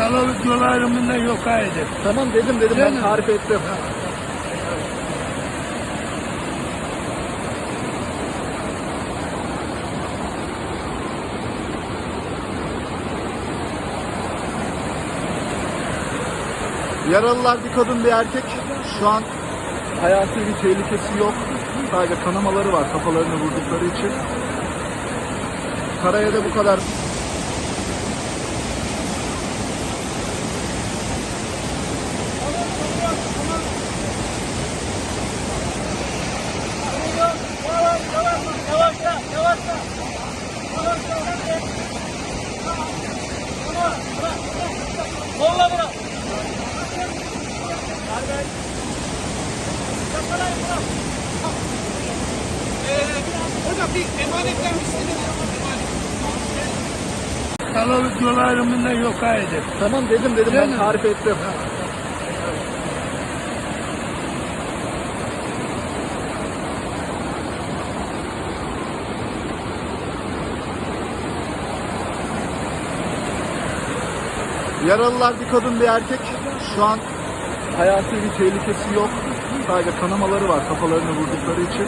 Kalıp yol ayrımında yok edip. Tamam dedim dedim ben tarif ettim. Yaralılar bir kadın bir erkek. Şu an hayati bir tehlikesi yok. Sadece kanamaları var kafalarını vurdukları için. Karaya da bu kadar Kalıp yol ayrımında yok edip. Tamam dedim dedim ben tarif ettim. Yaralılar bir kadın bir erkek. Şu an hayati bir tehlikesi yok. Sadece kanamaları var kafalarını vurdukları için.